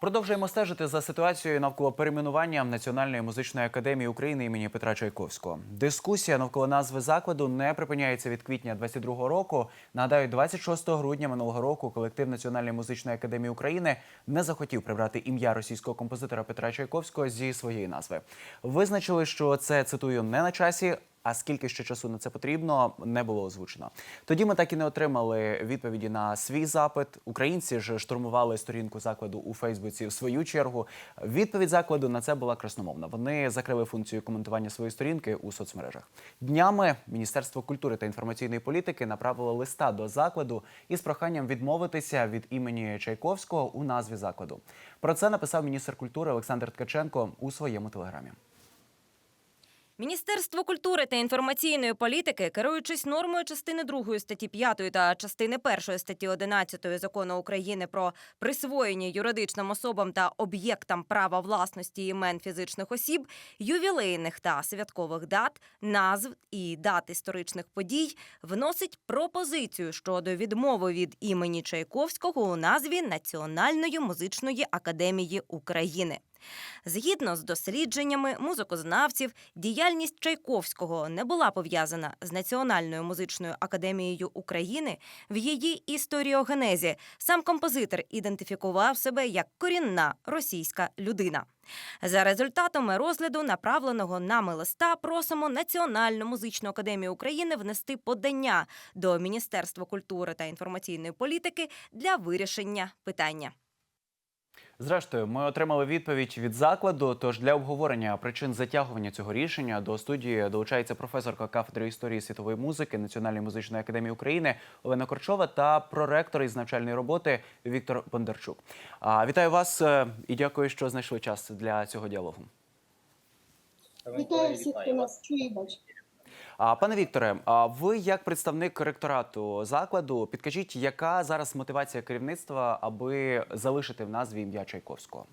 Продовжуємо стежити за ситуацією навколо перейменування Національної музичної академії України імені Петра Чайковського. Дискусія навколо назви закладу не припиняється від квітня 22-го року. Нагадаю, 26 грудня минулого року колектив Національної музичної академії України не захотів прибрати ім'я російського композитора Петра Чайковського зі своєї назви. Визначили, що це цитую не на часі. А скільки ще часу на це потрібно, не було озвучено. Тоді ми так і не отримали відповіді на свій запит. Українці ж штурмували сторінку закладу у Фейсбуці в свою чергу. Відповідь закладу на це була красномовна. Вони закрили функцію коментування своєї сторінки у соцмережах. Днями Міністерство культури та інформаційної політики направило листа до закладу із проханням відмовитися від імені Чайковського у назві закладу. Про це написав міністр культури Олександр Ткаченко у своєму телеграмі. Міністерство культури та інформаційної політики, керуючись нормою частини 2 статті 5 та частини 1 статті 11 закону України про присвоєння юридичним особам та об'єктам права власності імен фізичних осіб, ювілейних та святкових дат, назв і дат історичних подій, вносить пропозицію щодо відмови від імені Чайковського у назві Національної музичної академії України. Згідно з дослідженнями музикознавців, діяльність Чайковського не була пов'язана з Національною музичною академією України в її історіогенезі. Сам композитор ідентифікував себе як корінна російська людина. За результатами розгляду, направленого нами листа, просимо Національну музичну академію України внести подання до Міністерства культури та інформаційної політики для вирішення питання. Зрештою, ми отримали відповідь від закладу. Тож для обговорення причин затягування цього рішення до студії долучається професорка кафедри історії світової музики Національної музичної академії України Олена Корчова та проректор із навчальної роботи Віктор Бондарчук. Вітаю вас е, і дякую, що знайшли час для цього діалогу. Вітаю всіх, хто нас чує бачить. Пане Вікторе, ви як представник ректорату закладу, підкажіть, яка зараз мотивація керівництва, аби залишити в назві ім'я Чайковського?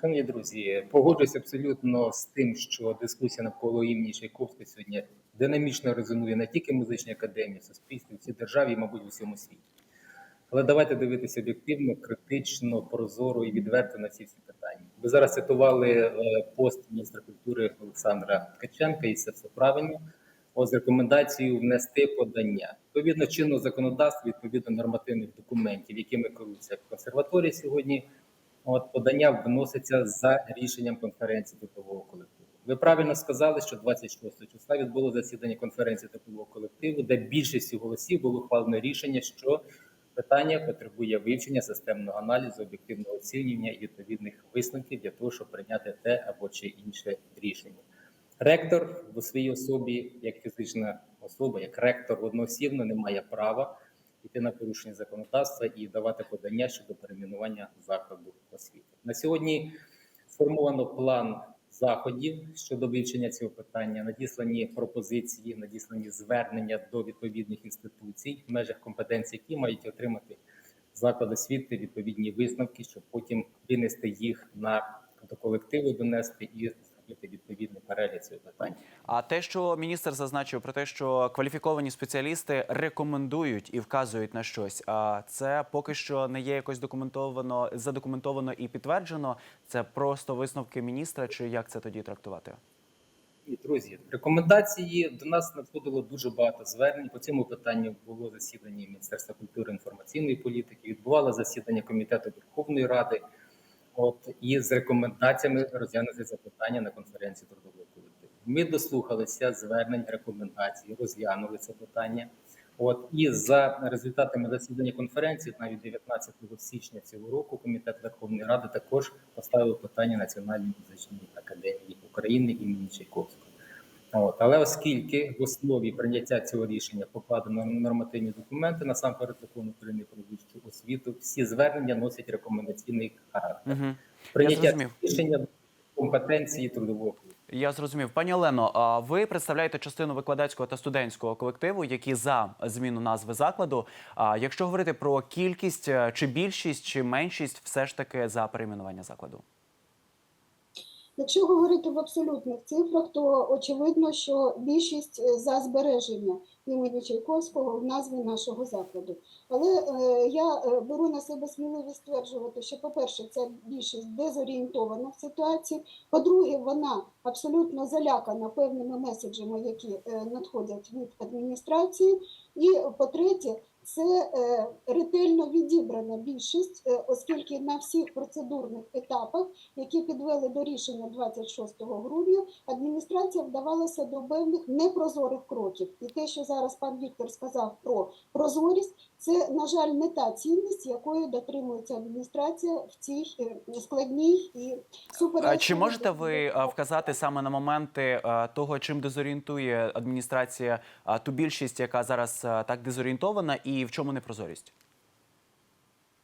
Шановні друзі, погоджуюсь абсолютно з тим, що дискусія навколо імені Чайковського сьогодні динамічно резонує не тільки в музичній академії, в суспільстві, в цій державі, мабуть, у всьому світі. Але давайте дивитися об'єктивно, критично, прозоро і відверто на ці всі питання. Ви зараз цитували е, пост міністра культури Олександра Ткаченка, і це все правильно. З рекомендацією внести подання відповідно чинного законодавства, відповідно нормативних документів, якими керуються консерваторії сьогодні. От подання вноситься за рішенням конференції трудового колективу. Ви правильно сказали, що 26 числа відбуло засідання конференції трудового колективу, де більшістю голосів було ухвалено рішення, що питання потребує вивчення системного аналізу, об'єктивного оцінювання і відповідних висновків для того, щоб прийняти те або чи інше рішення. Ректор в своїй особі, як фізична особа, як ректор одноосібно не має права йти на порушення законодавства і давати подання щодо перейменування закладу освіти. На сьогодні сформовано план заходів щодо вивчення цього питання, надіслані пропозиції, надіслані звернення до відповідних інституцій, в межах компетенції, які мають отримати заклад освіти відповідні висновки, щоб потім винести їх на до колективу, донести і зробити відповідний перегляд цього питання. А те, що міністр зазначив про те, що кваліфіковані спеціалісти рекомендують і вказують на щось, а це поки що не є якось документовано, задокументовано і підтверджено. Це просто висновки міністра, чи як це тоді трактувати? І, друзі, рекомендації до нас надходило дуже багато звернень. По цьому питанню було засідання Міністерства культури і інформаційної політики, відбувало засідання комітету Верховної Ради. От і з рекомендаціями розглянути це питання на конференції трудового колективу. Ми дослухалися звернень, рекомендацій, розглянули це питання. От і за результатами засідання конференції, навіть 19 січня цього року, комітет Верховної Ради також поставив питання Національної музичної академії України імені Чайковського. От, але оскільки в основі прийняття цього рішення покладено нормативні документи, насамперед закон України про вищу освіту, всі звернення носять рекомендаційний характер. Угу. Прийняття рішення компетенції трудового. Я зрозумів, пані Олено. Ви представляєте частину викладацького та студентського колективу, які за зміну назви закладу. А якщо говорити про кількість, е, чи більшість, чи меншість, все ж таки за перейменування закладу? Якщо говорити в абсолютних цифрах, то очевидно, що більшість е, за збереження імені Чайковського в назві нашого закладу. Але е, я е, беру на себе сміливість стверджувати, що, по-перше, ця більшість дезорієнтована в ситуації. По-друге, вона абсолютно залякана певними меседжами, які е, надходять від адміністрації. І по-третє, це е, ретельно відібрана більшість, е, оскільки на всіх процедурних етапах, які підвели до рішення 26 грудня, адміністрація вдавалася до певних непрозорих кроків. І те, що зараз пан Віктор сказав про прозорість, це, на жаль, не та цінність, якої дотримується адміністрація в цій е, складній і А Чи можете ви вказати саме на моменти того, чим дезорієнтує адміністрація ту більшість, яка зараз так дезорієнтована, і в чому непрозорість?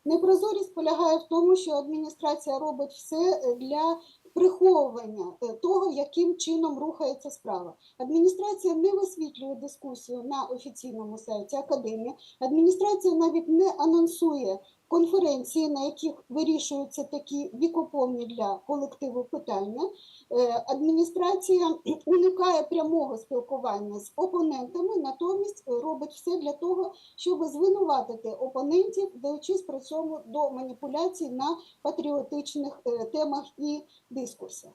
Непрозорість полягає в тому, що адміністрація робить все для приховування е, того, яким чином рухається справа. Адміністрація не висвітлює дискусію на офіційному сайті академії. Адміністрація навіть не анонсує конференції, на яких вирішуються такі вікоповні для колективу питання. Е, Адміністрація уникає прямого спілкування з опонентами, натомість робить все для того, щоб звинуватити опонентів, даючись при цьому до маніпуляцій на патріотичних е, темах і дискурсах.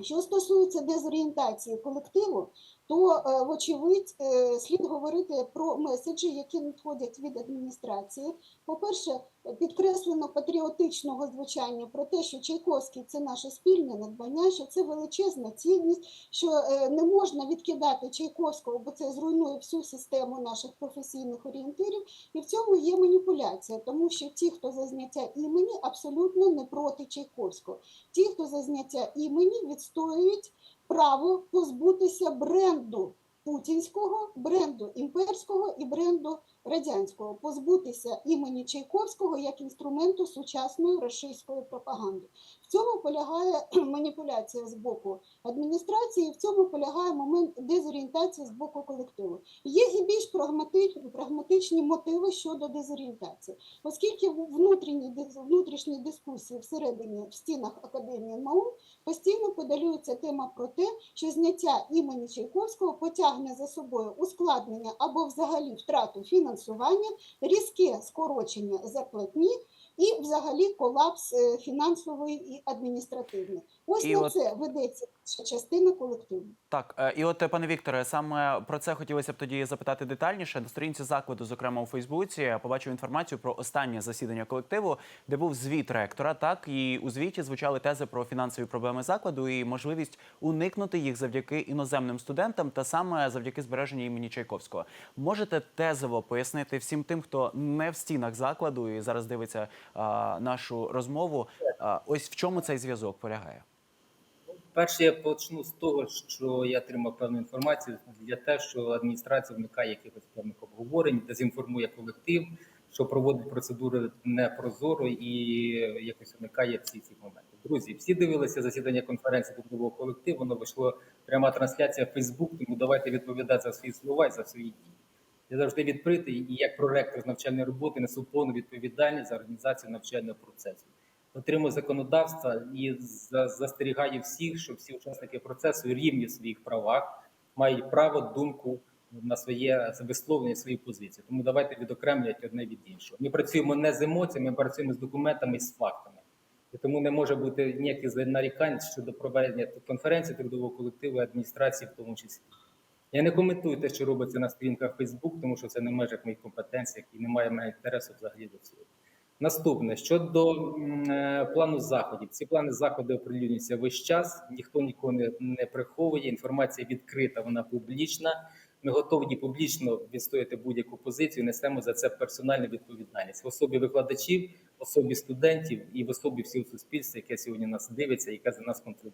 Що стосується дезорієнтації колективу, то, е, вочевидь, е, слід говорити про меседжі, які надходять від адміністрації. По-перше, підкреслено патріотичного звучання про те, що Чайковський це наше спільне надбання, що це величезна цінність, що е, не можна відкидати Чайковського, бо це зруйнує всю систему наших професійних орієнтирів. І в цьому є маніпуляція, тому що ті, хто за зняття імені, абсолютно не проти Чайковського. Ті, хто за зняття імені, відстоюють право позбутися бренду путінського, бренду імперського і бренду радянського, позбутися імені Чайковського як інструменту сучасної російської пропаганди. В цьому полягає маніпуляція з боку адміністрації, в цьому полягає момент дезорієнтації з боку колективу. Є і більш прагматичні, мотиви щодо дезорієнтації, оскільки в внутрішній, дис- внутрішній дискусії всередині в стінах Академії наук постійно подалюється тема про те, що зняття імені Чайковського потягне за собою ускладнення або взагалі втрату фінансування, різке скорочення зарплатні і взагалі колапс е, фінансовий і адміністративний. Ось І на от- це ведеться частина колективу. Так, е, і от, е, пане Вікторе, саме про це хотілося б тоді запитати детальніше. На сторінці закладу, зокрема у Фейсбуці, я побачив інформацію про останнє засідання колективу, де був звіт ректора. Так і у звіті звучали тези про фінансові проблеми закладу і можливість уникнути їх завдяки іноземним студентам та саме завдяки збереженню імені Чайковського. Можете тезово пояснити всім тим, хто не в стінах закладу і зараз дивиться а, нашу розмову. А, ось в чому цей зв'язок полягає? Перше, я почну з того, що я отримав певну інформацію для те, що адміністрація вникає якихось певних обговорень, дезінформує колектив, що проводить процедури непрозоро і якось уникає всі ці моменти. Друзі, всі дивилися засідання конференції трудового колективу. Воно вийшло пряма трансляція в Фейсбук. Тому давайте відповідати за свої слова і за свої дії. Я завжди відкритий і як проректор з навчальної роботи несу повну відповідальність за організацію навчального процесу. Отримую законодавства і за- застерігаю всіх, що всі учасники процесу рівні в своїх правах мають право думку на своє висловлення, свої позиції. Тому давайте відокремлювати одне від іншого. Ми працюємо не з емоціями, ми працюємо з документами і з фактами. І тому не може бути ніяких нарікань щодо проведення конференції трудового колективу і адміністрації, в тому числі. Я не коментую те, що робиться на сторінках Facebook, тому що це не в межах моїх компетенцій і немає мене інтересу взагалі до цього. Наступне щодо е, плану заходів, ці плани заходи оприлюднюються весь час. Ніхто нікого не, не приховує. Інформація відкрита, вона публічна. Ми готові публічно відстояти будь-яку позицію. Несемо за це персональну відповідальність в особі викладачів, в особі студентів і в особі всього суспільства, яке сьогодні нас дивиться, яке за нас контролює.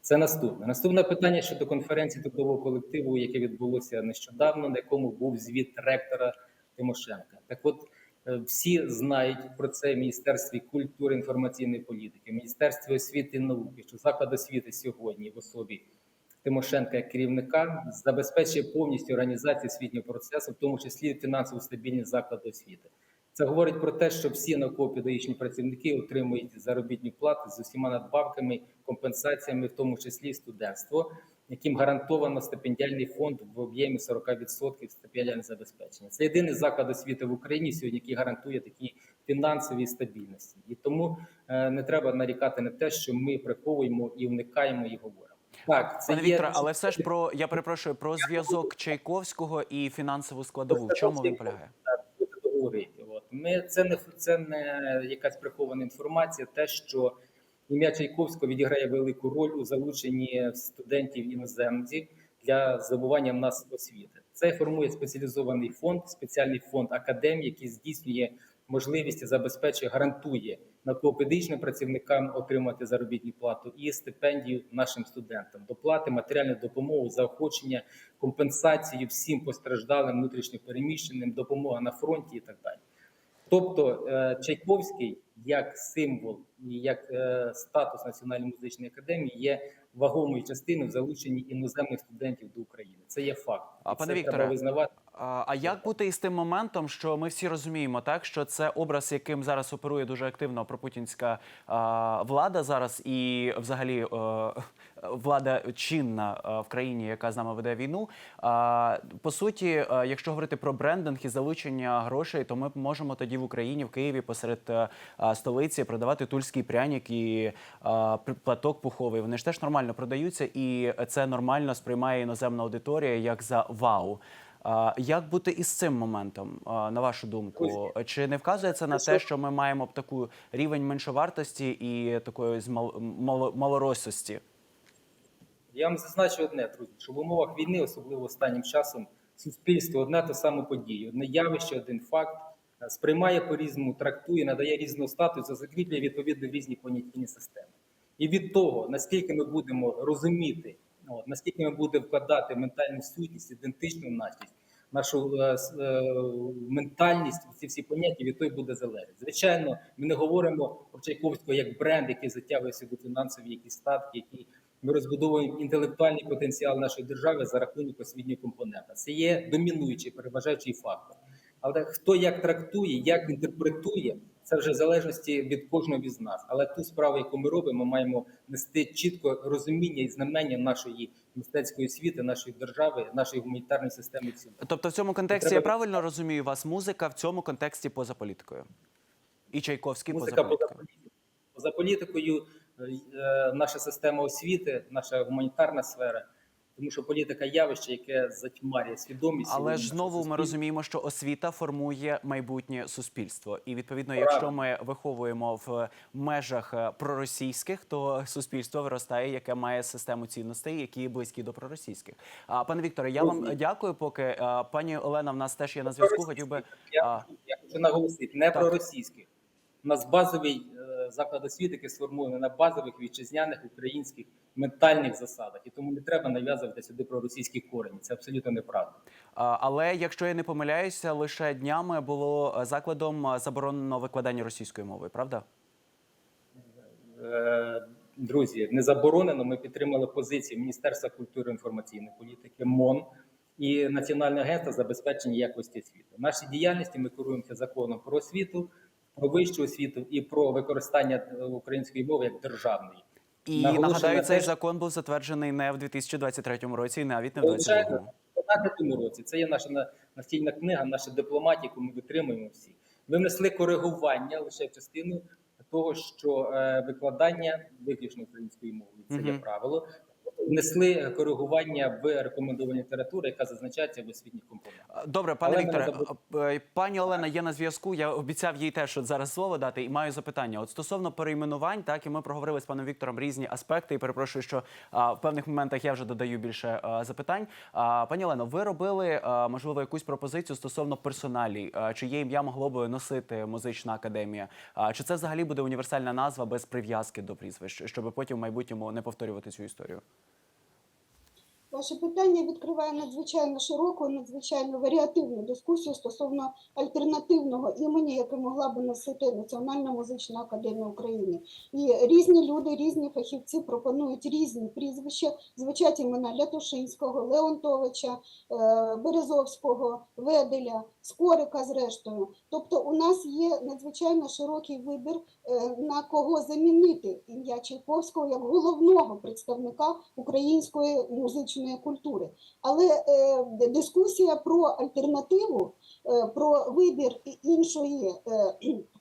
Це наступне. Наступне питання щодо конференції трудового колективу, яке відбулося нещодавно, на якому був звіт ректора Тимошенка. Так от всі знають про це в Міністерстві культури інформаційної політики, Міністерстві освіти і науки, що заклад освіти сьогодні в особі Тимошенка як керівника забезпечує повністю організацію освітнього процесу, в тому числі фінансову стабільність закладу освіти. Це говорить про те, що всі науково-педагогічні працівники отримують заробітну плату з усіма надбавками, компенсаціями, в тому числі і студентство. Яким гарантовано стипендіальний фонд в об'ємі 40% стипендіальне забезпечення. Це єдиний заклад освіти в Україні сьогодні, який гарантує такі фінансові стабільності. І тому е, не треба нарікати на те, що ми приховуємо і уникаємо і говоримо. Так, це Пане є але все ж про я перепрошую про зв'язок Чайковського і фінансову складову. В чому він полягає? От ми це не це не якась прихована інформація. Те, що ім'я Чайковського відіграє велику роль у залученні студентів іноземців для здобування в нас освіти. Це формує спеціалізований фонд, спеціальний фонд академії, який здійснює можливість забезпечує, гарантує науково-педагогічним працівникам отримати заробітну плату і стипендію нашим студентам, доплати, матеріальну допомогу, заохочення, компенсацію всім постраждалим внутрішньопереміщеним, допомога на фронті і так далі. Тобто е, Чайковський як символ і як е, статус Національної музичної академії є вагомою частиною в залученні іноземних студентів до України. Це є факт. А, пане Вікторе, визнавати. А, а як бути із тим моментом, що ми всі розуміємо, так що це образ, яким зараз оперує дуже активно пропутінська а, влада зараз, і взагалі е, влада чинна е, в країні, яка з нами веде війну. А, по суті, е, якщо говорити про брендинг і залучення грошей, то ми можемо тоді в Україні, в Києві, посеред а, столиці продавати тульський пряник і а, платок пуховий. Вони ж теж нормально продаються, і це нормально сприймає іноземна аудиторія як за вау. Як бути із цим моментом, на вашу думку? Чи не вказує це на те, що ми маємо б таку рівень меншовартості і такої малоросості? Я вам зазначу одне, друзі, що в умовах війни, особливо останнім часом, суспільство одне те саме подію, одне явище, один факт е, сприймає по-різному, трактує, надає різного статусу, закріплює відповідно різні поняттєві системи. І від того, наскільки ми будемо розуміти, от, наскільки ми будемо вкладати ментальну сутність, ідентичну нашість, нашу е, е, ментальність, ці всі поняття від того буде залежати. Звичайно, ми не говоримо про Чайковського як бренд, який затягує сюди фінансові якісь статки, які ми розбудовуємо інтелектуальний потенціал нашої держави за рахунок освітнього компонента. Це є домінуючий, переважаючий фактор. Але хто як трактує, як інтерпретує, це вже в залежності від кожного із нас. Але ту справу, яку ми робимо, маємо нести чітко розуміння і знамення нашої мистецької освіти, нашої держави, нашої гуманітарної системи. в цілому. Тобто, в цьому контексті Треба- я правильно розумію вас, музика в цьому контексті поза політикою. І Чайковський поза Музика поза політикою. Поза політикою е, наша система освіти, наша гуманітарна сфера, тому що політика явище, яке затьмарює свідомість. Але ж знову ми розуміємо, що освіта формує майбутнє суспільство. І відповідно, Правильно. якщо ми виховуємо в межах е, проросійських, то суспільство виростає, яке має систему цінностей, які близькі до проросійських. А пане Вікторе, я вам дякую. Поки пані Олена в нас теж є на зв'язку. Хотів би Я, я хочу наголосити, не Так. про російських. У нас базовий е, заклад освіти, який сформований на базових вітчизняних українських ментальних засадах. І тому не треба нав'язувати сюди про російські корені. Це абсолютно неправда. Але якщо я не помиляюся, лише днями було е, закладом е, заборонено викладання російської мови, правда? Друзі, не заборонено. Ми підтримали позиції Міністерства культури і інформаційної політики, МОН і Національного агентства забезпечення якості освіти. В нашій діяльності ми керуємося законом про освіту, про вищу освіту і про використання е, української мови як державної. І Наголошую нагадаю, на цей те, закон був затверджений не в 2023 році, і навіть не в Звичайно, 2022. році це є наша на- настільна книга, наша дипломатія, яку ми витримуємо всі. Ми внесли коригування лише в частину того, що е, викладання виключно української мови це є правило. Внесли коригування в рекомендовані літератури, яка зазначається в освітніх компонентах. Добре, пане Але Вікторе, не е, пані Олена є на зв'язку. Я обіцяв їй теж от зараз слово дати і маю запитання. От стосовно перейменувань, так і ми проговорили з паном Віктором різні аспекти. І перепрошую, що а, в певних моментах я вже додаю більше а, запитань. А, пані Олено, ви робили а, можливо якусь пропозицію стосовно персоналій, а, чиє ім'я могло би носити музична академія? А, чи це взагалі буде універсальна назва без прив'язки до прізвищ, щоб потім в майбутньому не повторювати цю історію? Ваше питання відкриває надзвичайно широку, надзвичайно варіативну дискусію стосовно альтернативного імені, яке могла би носити Національна музична академія України. І різні люди, різні фахівці пропонують різні прізвища. Звучать імена Лятушинського, Леонтовича, е, Березовського, Веделя, Скорика, зрештою. Тобто, у нас є надзвичайно широкий вибір е, на кого замінити ім'я Чайковського як головного представника української музичної культури. Але е, дискусія про альтернативу, е, про вибір іншої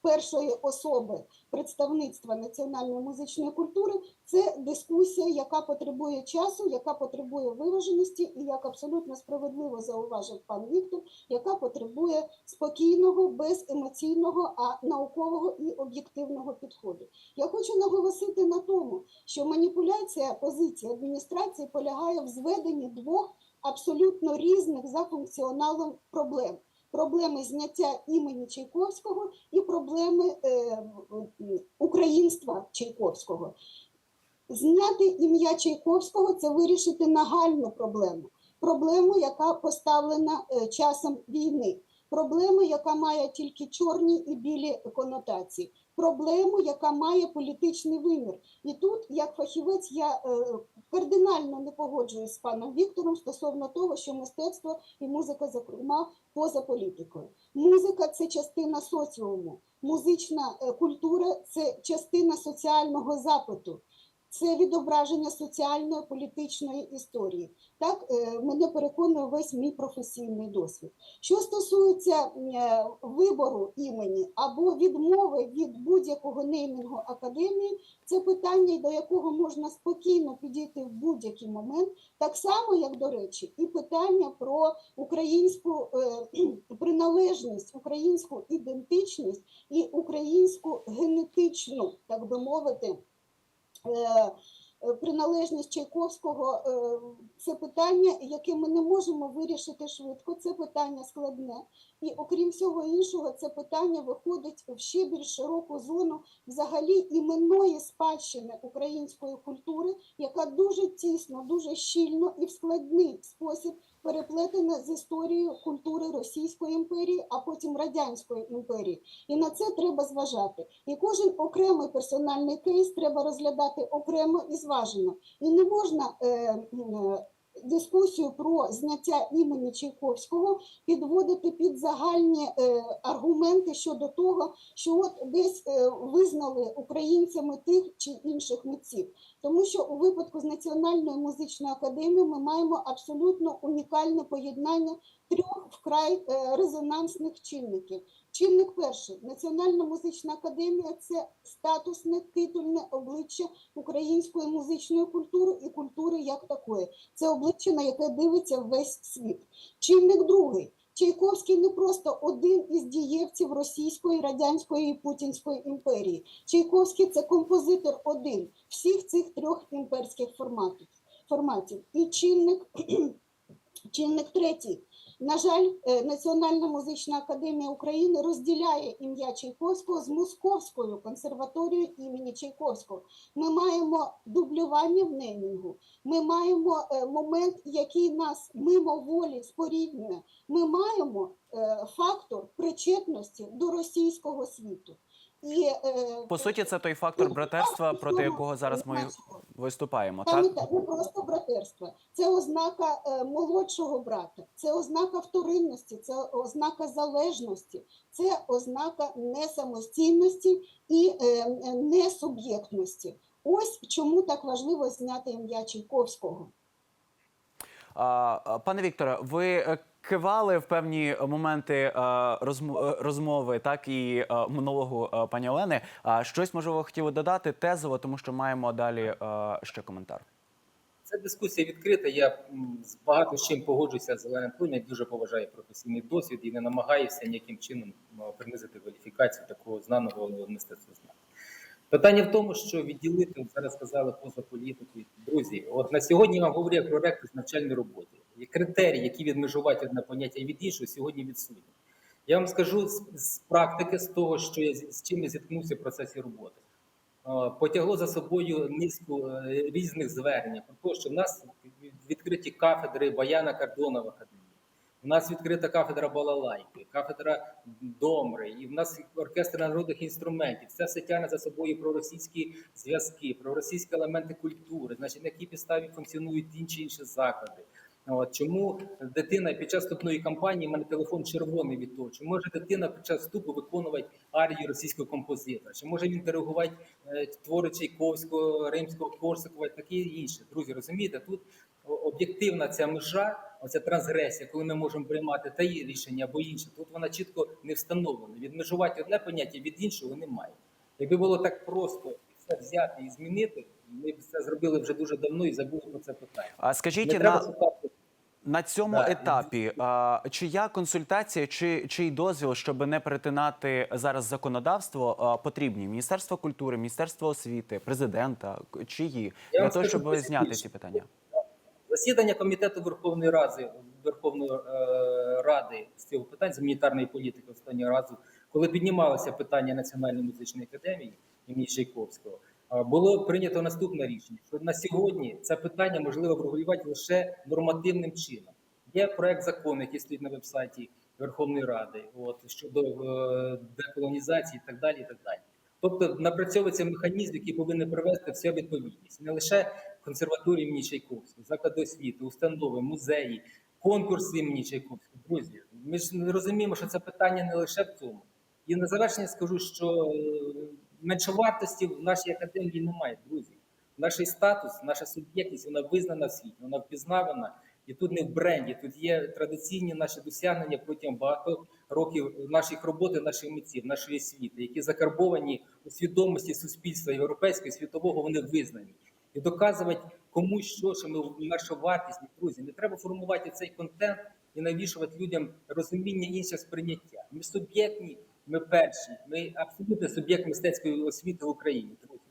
першої особи представництва національної музичної культури це дискусія, яка потребує часу, яка потребує виваженості, і як абсолютно справедливо зауважив пан Віктор, яка потребує спокійного, беземоційного, а наукового і об'єктивного підходу. Я хочу наголосити на тому, що маніпуляція позиції адміністрації полягає в зведенні двох абсолютно різних за функціоналом проблем. Проблеми зняття імені Чайковського і проблеми е, українства Чайковського. Зняти ім'я Чайковського це вирішити нагальну проблему, проблему, яка поставлена е, часом війни, проблему, яка має тільки чорні і білі конотації, проблему, яка має політичний вимір. І тут, як фахівець, я е, кардинально не погоджуюсь з паном Віктором стосовно того, що мистецтво і музика, зокрема, поза політикою. Музика це частина соціуму, музична е, культура це частина соціального запиту. Це відображення соціальної політичної історії. Так е, мене переконує весь мій професійний досвід. Що стосується е, вибору імені або відмови від будь-якого неймінгу академії, це питання, до якого можна спокійно підійти в будь-який момент, так само, як до речі, і питання про українську е, приналежність, українську ідентичність і українську генетичну, так би мовити. Е, Приналежність Чайковського е, це питання, яке ми не можемо вирішити швидко. Це питання складне, і окрім всього іншого, це питання виходить в ще більш широку зону взагалі іменної спадщини української культури, яка дуже тісно, дуже щільно і в складний спосіб переплетена з історією культури Російської імперії, а потім Радянської імперії. І на це треба зважати. І кожен окремий персональний кейс треба розглядати окремо і зважено. І не можна е, е, дискусію про зняття імені Чайковського підводити під загальні е, аргументи щодо того, що от десь е, визнали українцями тих чи інших митців. Тому що у випадку з Національною музичною академією ми маємо абсолютно унікальне поєднання трьох вкрай е, резонансних чинників. Чинник перший Національна музична академія це статусне титульне обличчя української музичної культури і культури як такої. Це обличчя, на яке дивиться весь світ. Чинник другий. Чайковський не просто один із дієвців Російської, Радянської і Путінської імперії. Чайковський це композитор один всіх цих трьох імперських форматів. форматів. І чинник, чинник третій. На жаль, е, Національна музична академія України розділяє ім'я Чайковського з Московською консерваторією імені Чайковського. Ми маємо дублювання в неймінгу, ми маємо е, момент, який нас мимоволі споріднює. Ми маємо е, фактор причетності до російського світу. І, По суті, це той фактор братерства, проти якого зараз ми. Виступаємо. Саме Так не просто братерство. Це ознака е, молодшого брата, це ознака вторинності, це ознака залежності, це ознака несамостійності і е, несуб'єктності. Ось чому так важливо зняти ім'я Чайковського. Пане Вікторе, ви е, кивали в певні моменти е, е, розмови, так і е, монологу е, пані Олени. А щось можливо хотіли додати тезово, тому що маємо далі ще коментар. Ця дискусія відкрита. Я з багато з чим погоджуюся з Оленою Анатолією, дуже поважаю професійний досвід і не намагаюся ніяким чином принизити кваліфікацію такого знаного мистецтвознавця. Питання в тому, що відділити, зараз сказали поза політикою. Друзі, от на сьогодні я вам говорю як проректор з навчальної роботи. І критерії, які відмежувати одне поняття від іншого, сьогодні відсутні. Я вам скажу з, з практики, з того, що я з чим я зіткнувся в процесі роботи. потягло за собою низку е, різних звернень про те, що в нас відкриті кафедри Баяна Кардонова академії. У нас відкрита кафедра балалайки, кафедра домри, і в нас оркестр народних інструментів. Це все тягне за собою проросійські зв'язки, проросійські елементи культури, значить, на якій підставі функціонують інші інші заклади. От чому дитина під час вступної кампанії в мене телефон червоний від того, чи може дитина під час вступу виконувати арії російського композитора, чи може він диригувати е, твори Чайковського, Римського, Корсакова і таке інше. Друзі, розумієте, тут об'єктивна ця межа, оця трансгресія, коли ми можемо приймати та є рішення або інше, тут вона чітко не встановлена. Відмежувати одне поняття від іншого немає. Якби було так просто все взяти і змінити, ми б це зробили вже дуже давно і забули про це питання. А скажіть Не на, шукати. на цьому Да. етапі, а, чия консультація чи чий дозвіл, щоб не перетинати зараз законодавство, а, потрібні Міністерство культури, Міністерство освіти, президента, чиї Я для того, щоб зняти ці питання? Засідання комітету Верховної Ради Верховної е, Ради з цього питань з гуманітарної політики останнього разу, коли піднімалося питання Національної музичної академії імені Чайковського, е, було прийнято наступне рішення: що на сьогодні це питання можливо врегулювати лише нормативним чином. Є проект закону, який стоїть на вебсайті Верховної Ради, от щодо е, деколонізації і так далі. І так далі. Тобто напрацьовується механізм, який повинен привести все відповідність. Не лише консерваторії імені Чайковського, заклади освіти, установи, музеї, конкурси імені Чайковського. Друзі, ми ж не розуміємо, що це питання не лише в цьому. І на завершення скажу, що е, меншовартості в нашій академії немає, друзі. Наш статус, наша суб'єктність, вона визнана в світі, вона впізнавана. І тут не в бренді, тут є традиційні наші досягнення протягом багато років наших роботи, наших митців, нашої освіти, які закарбовані у свідомості суспільства європейського і світового, вони визнані. І доказувати комусь, що, що ми наша вартість, друзі, не треба формувати цей контент і навішувати людям розуміння інше сприйняття. Ми суб'єктні, ми перші, ми абсолютно суб'єкт мистецької освіти в Україні. Друзі.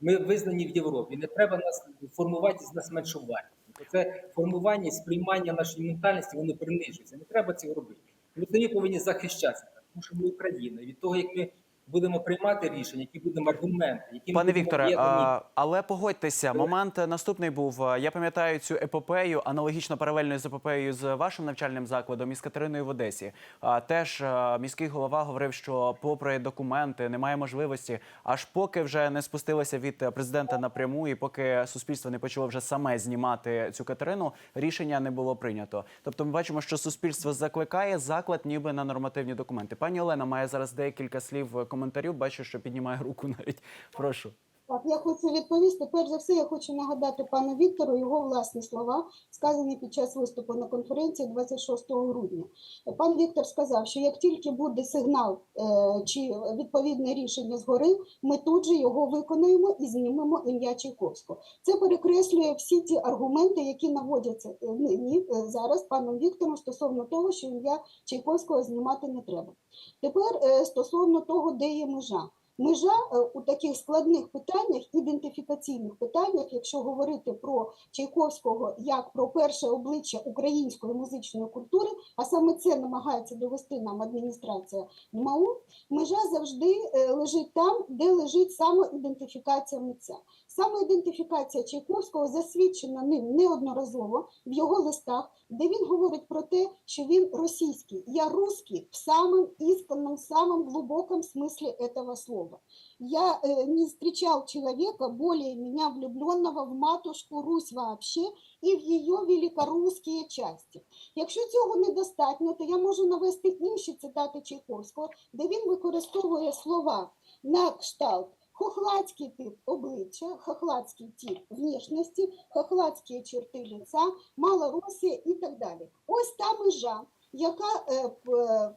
Ми визнані в Європі. Не треба нас формувати з нас меншувати. Це формування сприймання нашої ментальності, воно принижується. Не треба цього робити. Ми самі повинні захищатися, тому що ми Україна. Від того, як ми будемо приймати рішення, які будемо аргументи, які Пане будемо Вікторе, а, але погодьтеся, момент наступний був. Я пам'ятаю цю епопею, аналогічно паралельно з епопеєю з вашим навчальним закладом із Катериною в Одесі. А, Теж а, міський голова говорив, що попри документи немає можливості, аж поки вже не спустилося від е, президента напряму, і поки суспільство не почало вже саме знімати цю Катерину, рішення не було прийнято. Тобто, ми бачимо, що суспільство закликає заклад, ніби на нормативні документи. Пані Олена має зараз декілька слів е, коментарів. Бачу, що піднімає руку навіть. Прошу. Так, я хочу відповісти. Перш за все, я хочу нагадати пану Віктору його власні слова, сказані під час виступу на конференції 26 грудня. Пан Віктор сказав, що як тільки буде сигнал е, чи відповідне рішення згори, ми тут же його виконаємо і знімемо ім'я Чайковського. Це перекреслює всі ті аргументи, які наводяться е, нині е, зараз паном Віктором стосовно того, що ім'я Чайковського знімати не треба. Тепер стосовно того, де є межа. Межа е, у таких складних питаннях, ідентифікаційних питаннях, якщо говорити про Чайковського як про перше обличчя української музичної культури, а саме це намагається довести нам адміністрація МАУ, межа завжди е, лежить там, де лежить самоідентифікація митця. Самоідентифікація Чайковського засвідчена ним неодноразово в його листах, де він говорить про те, що він російський. Я русский в самом исконном, самом глубоком смысле этого слова. Я э, не встречал человека более меня влюбленного в матушку Русь вообще і в її великорусські часті. Якщо цього недостатньо, то я можу навести інші цитати Чайковського, де він використовує слова на кшталт хохладський тип обличчя, хохладський тип внешності, хохладські черти лиця, малоросія і так далі. Ось та межа, яка е, е,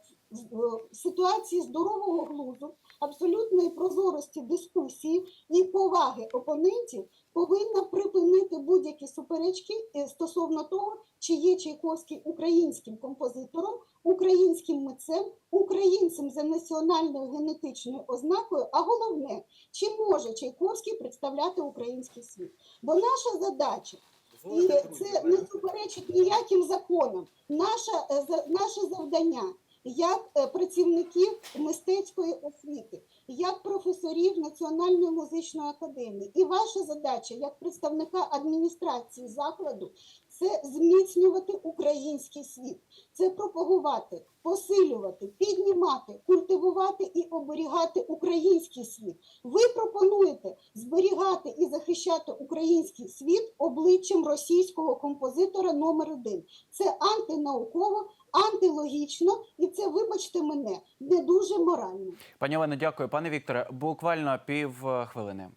ситуації здорового глузду, абсолютної прозорості дискусії і поваги опонентів повинна припинити будь-які суперечки е, стосовно того, чи є Чайковський українським композитором, українським митцем, українцем за національною генетичною ознакою, а головне, чи може Чайковський представляти український світ. Бо наша задача і це не суперечить ніяким законам. Наша, е, за- наше завдання як е, працівників мистецької освіти, як професорів Національної музичної академії. І ваша задача як представника адміністрації закладу це зміцнювати український світ, це пропагувати, посилювати, піднімати, культивувати і оберігати український світ. Ви пропонуєте зберігати і захищати український світ обличчям російського композитора номер один. Це антинауково, антилогічно, і це, вибачте мене, не дуже морально. Пані Олено, дякую. Пане Вікторе, буквально пів хвилини.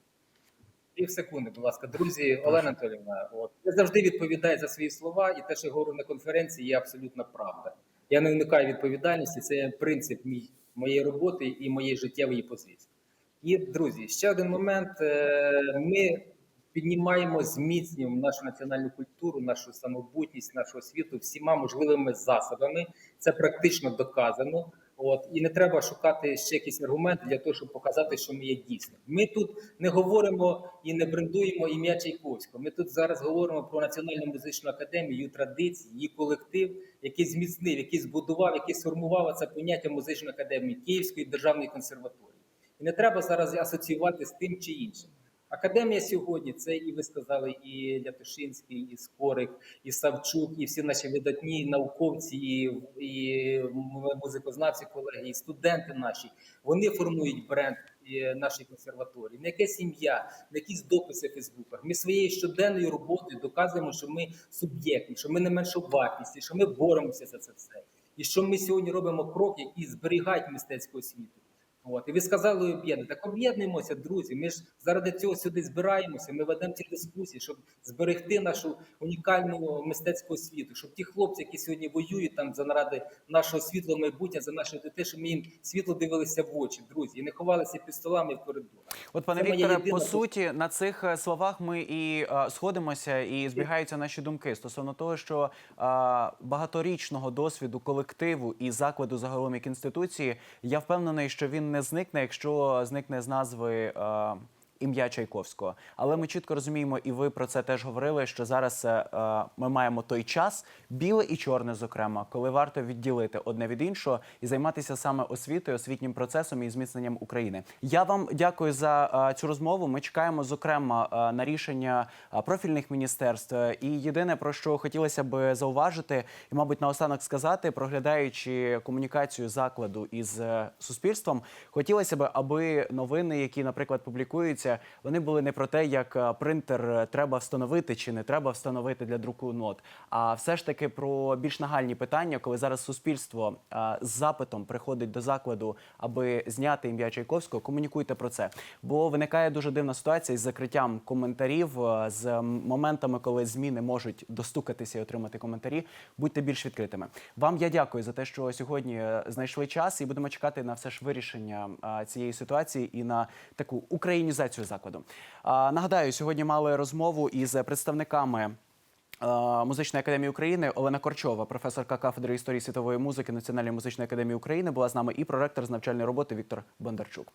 Пів секунди, будь ласка, друзі, Олена Анатолівна, от я завжди відповідаю за свої слова, і те, що я говорю на конференції, є абсолютно правда. Я не уникаю відповідальності. Це принцип мій моєї роботи і моєї життєвої позиції. І друзі, ще один момент. Е, Ми піднімаємо, зміцнюємо нашу національну культуру, нашу самобутність, нашу освіту всіма можливими засобами. Це практично доказано. От і не треба шукати ще якийсь аргумент для того, щоб показати, що ми є дійсно. Ми тут не говоримо і не брендуємо ім'я Чайковського. Ми тут зараз говоримо про національну музичну академію, її традиції, її колектив, який зміцнив, який збудував, який сформував це поняття музичної академії Київської державної консерваторії. І не треба зараз асоціювати з тим чи іншим. Академія сьогодні це і ви сказали, і Лятошинський, і Скорик, і Савчук, і всі наші видатні науковці, і, і музикознавці, колеги, і студенти наші. Вони формують бренд е, нашої консерваторії. Не якесь ім'я, не якісь дописи в Фейсбуках. Ми своєю щоденною роботою доказуємо, що ми суб'єктні, що ми не меншовартісні, що ми боремося за це все. І що ми сьогодні робимо крок, який зберігають мистецьку освіту. От і ви сказали об'єднати. Так об'єднуємося, друзі. Ми ж заради цього сюди збираємося. Ми ведемо ці дискусії, щоб зберегти нашу унікальну мистецьку освіту, щоб ті хлопці, які сьогодні воюють там за наради нашого світлого майбутнього, за наших дітей, щоб ми їм світло дивилися в очі, друзі, і не ховалися під столами в коридорах. От, пане Це Вікторе, єдина по суті, на цих е, словах ми і е, сходимося, і збігаються наші думки стосовно того, що е, багаторічного досвіду колективу і закладу загалом як інституції, я впевнений, що він не зникне, якщо зникне з назви. е, Ім'я Чайковського, але ми чітко розуміємо, і ви про це теж говорили. Що зараз е, е, ми маємо той час, біле і чорне, зокрема, коли варто відділити одне від іншого і займатися саме освітою, освітнім процесом і зміцненням України. Я вам дякую за е, цю розмову. Ми чекаємо, зокрема, е, на рішення е, профільних міністерств. І єдине про що хотілося б зауважити, і мабуть наостанок сказати, проглядаючи комунікацію закладу із е, суспільством, хотілося б, аби новини, які, наприклад, публікуються, вони були не про те, як е, принтер е, треба встановити чи не треба встановити для друку нот, а все ж таки про більш нагальні питання, коли зараз суспільство е, з запитом приходить до закладу, аби зняти ім'я Чайковського, комунікуйте про це. Бо виникає дуже дивна ситуація із закриттям коментарів, з моментами, коли змі не можуть достукатися і отримати коментарі. Будьте більш відкритими. Вам я дякую за те, що сьогодні знайшли час, і будемо чекати на все ж вирішення цієї ситуації і на таку українізацію закладу. А, Нагадаю, сьогодні мали розмову із представниками. Музичної академії України Олена Корчова, професорка кафедри історії світової музики Національної музичної академії України, була з нами і проректор з навчальної роботи Віктор Бондарчук.